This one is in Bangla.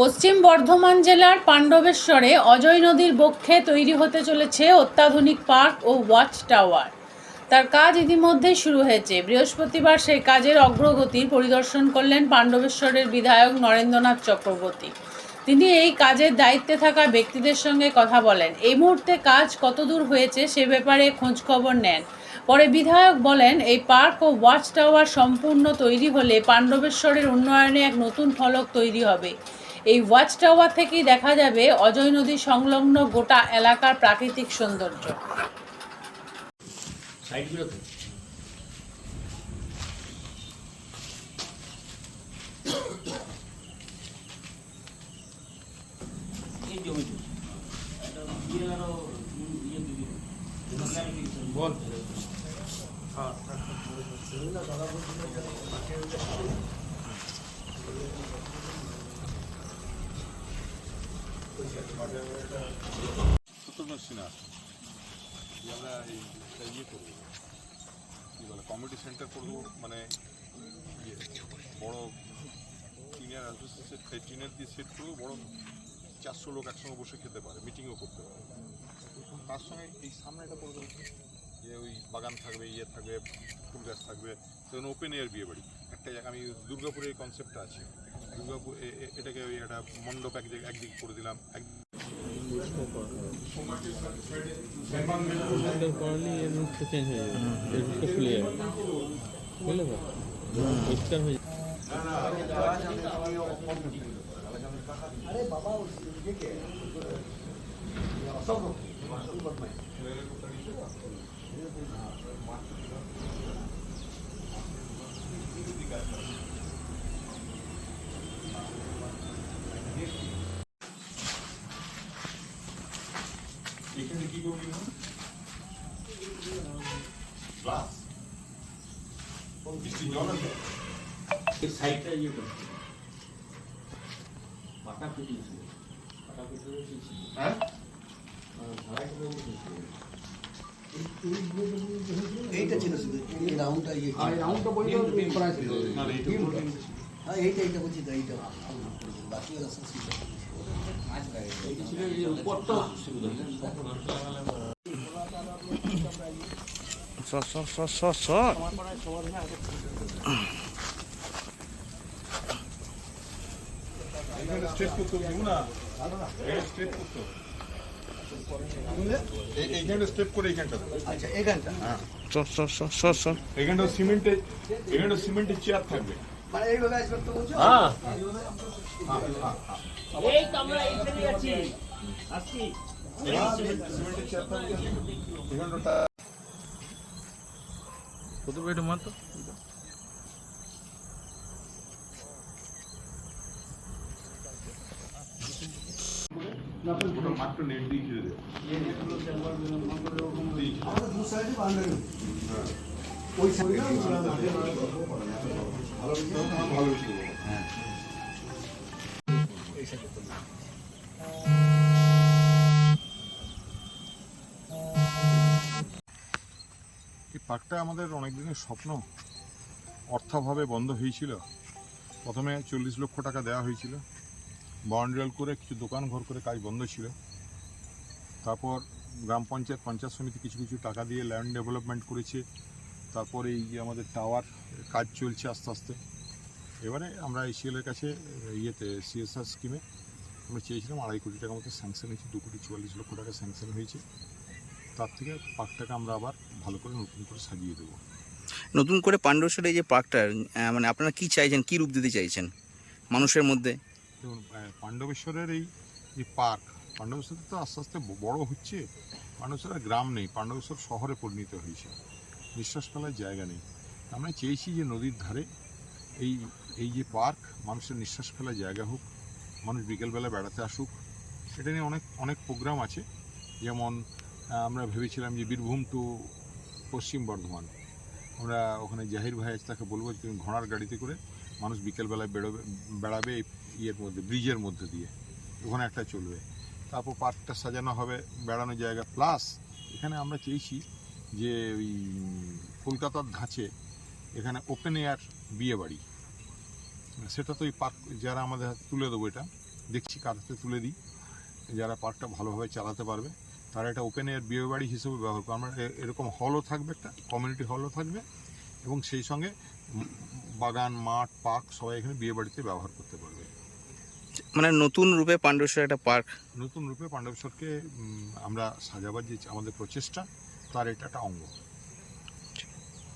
পশ্চিম বর্ধমান জেলার পাণ্ডবেশ্বরে অজয় নদীর বক্ষে তৈরি হতে চলেছে অত্যাধুনিক পার্ক ও ওয়াচ টাওয়ার। তার কাজ ইতিমধ্যেই শুরু হয়েছে। বৃহস্পতিবার সেই কাজের অগ্রগতির পরিদর্শন করলেন পাণ্ডবেশ্বরের বিধায়ক নরেন্দ্রনাথ চক্রবর্তী। তিনি এই কাজের দায়িত্বে থাকা ব্যক্তিদের সঙ্গে কথা বলেন। এই মুহূর্তে কাজ কতদূর হয়েছে সে ব্যাপারে খোঁজখবর নেন। পরে বিধায়ক বলেন, এই পার্ক ও ওয়াচ টাওয়ার সম্পূর্ণ তৈরি হলে পাণ্ডবেশ্বরের উন্নয়নে এক নতুন ফলক তৈরি হবে। এই ওয়াচ টাওয়ার থেকেই দেখা যাবে অজয় নদী সংলগ্ন গোটা এলাকার প্রাকৃতিক সৌন্দর্য। শত্রুঘ্ন সিনহা যে আমরা এই ইয়ে করব কী বলে কমিউনিটি সেন্টার করব মানে ইয়ে বড় টিনের সেট টিনের দিয়ে সেট করব বড় চারশো লোক একসঙ্গে বসে খেতে পারে মিটিংও করতে পারে তার সঙ্গে এই সামনে এটা করে যে ওই বাগান থাকবে ইয়ে থাকবে, ফুল গাছ থাকবে। সেখানে ওপেন এয়ার বিয়ে বাড়ি। একটা জায়গা, আমি দুর্গাপুরের কনসেপ্টটা আছে। দুর্গাপুর এটাকে ওই একটা মণ্ডপ এক জায়গায় একদিকে করে দিলাম। এক করলে খুলে এখানে কি করবি গ্লাস বৃষ্টির জল আছে এই সাইডটা ইয়ে করতে পাটা পিটিয়েছিল পাটা পিটিয়েছিল হ্যাঁ ঢালাই করে উঠেছিল এইটা ছিল শুধু এই রাউন্ডটা ইয়ে আর রাউন্ডটা ছিল। হ্যাঁ এইটা এইটা বলছি তো এইটা। বাকি সুবিধা সর সর সর সর সর। স্ট্রেট করতে না? স্ট্রেট করতে এইখানটা স্টেপ করে এইখানটা আচ্ছা এখানটা সর সর সর সর সিমেন্টে সিমেন্টের চেয়ার থাকবে। মানে এইভাবে আসবে তো বলছো? হ্যাঁ। এই তো আমরা এইখানেই আছি। আসছি। সিমেন্টের চেয়ার থাকবে। এখানটা কত বেড মাত্র এই পার্কটা আমাদের অনেক দিনের স্বপ্ন। অর্থাভাবে বন্ধ হয়েছিল। প্রথমে চল্লিশ লক্ষ টাকা দেওয়া হয়েছিল। বাউন্ডারিয়াল করে কিছু দোকান ঘর করে কাজ বন্ধ ছিল। তারপর গ্রাম পঞ্চায়েত পঞ্চায়েত সমিতি কিছু কিছু টাকা দিয়ে ল্যান্ড ডেভেলপমেন্ট করেছে। তারপর এই যে আমাদের টাওয়ার কাজ চলছে আস্তে আস্তে। এবারে আমরা এসিএলের কাছে ইয়েতে সিএসআর স্কিমে আমরা চেয়েছিলাম আড়াই কোটি টাকা মতো স্যাংশন হয়েছে, দু কোটি চুয়াল্লিশ লক্ষ টাকা স্যাংশন হয়েছে। তার থেকে পার্কটাকে আমরা আবার ভালো করে নতুন করে সাজিয়ে দেবো। নতুন করে পাণ্ডবেশ্বরে এই যে পার্কটা মানে আপনারা কি চাইছেন, কি রূপ দিতে চাইছেন মানুষের মধ্যে? যেমন পাণ্ডবেশ্বরের এই যে পার্ক, পাণ্ডবেশ্বর তো আস্তে আস্তে বড় হচ্ছে। পাণ্ডবেশ্বর গ্রাম নেই, পাণ্ডবেশ্বর শহরে পরিণত হয়েছে। নিঃশ্বাস ফেলার জায়গা নেই। আমরা চেয়েছি যে নদীর ধারে এই এই যে পার্ক, মানুষের নিঃশ্বাস ফেলার জায়গা হোক, মানুষ বিকেলবেলা বেড়াতে আসুক। সেটা নিয়ে অনেক অনেক প্রোগ্রাম আছে। যেমন আমরা ভেবেছিলাম যে বীরভূম টু পশ্চিম বর্ধমান। আমরা ওখানে জাহির ভাই তাকে বলব তুমি ঘোড়ার গাড়িতে করে মানুষ বিকেলবেলায় বেরোবে, বেড়াবে ইয়ের মধ্যে, ব্রিজের মধ্যে দিয়ে। ওখানে একটা চলবে। তারপর পার্কটা সাজানো হবে, বেড়ানোর জায়গা। প্লাস, এখানে আমরা চেয়েছি যে ওই কলকাতার ধাঁচে এখানে ওপেন এয়ার বিয়ে বাড়ি। সেটা তো ওই পার্ক, যারা আমাদের তুলে দেবো এটা, দেখছি কার হাতে তুলে দিই। যারা পার্কটা ভালোভাবে চালাতে পারবে, তারা এটা ওপেন এয়ার বিয়ে বাড়ি হিসেবে ব্যবহার করবে। আমরা এরকম হলও থাকবে একটা, কমিউনিটি হলও থাকবে। এবং সেই সঙ্গে বাগান মাঠ পার্ক সবাই এখানে বিয়ে বাড়িতে ব্যবহার করতে পারবে। মানে নতুন রূপে পাণ্ডবেশ্বর একটা পার্ক। নতুন রূপে পাণ্ডবেশ্বরকে আমরা সাজাবার যে আমাদের প্রচেষ্টা তার এটা একটা অঙ্গ।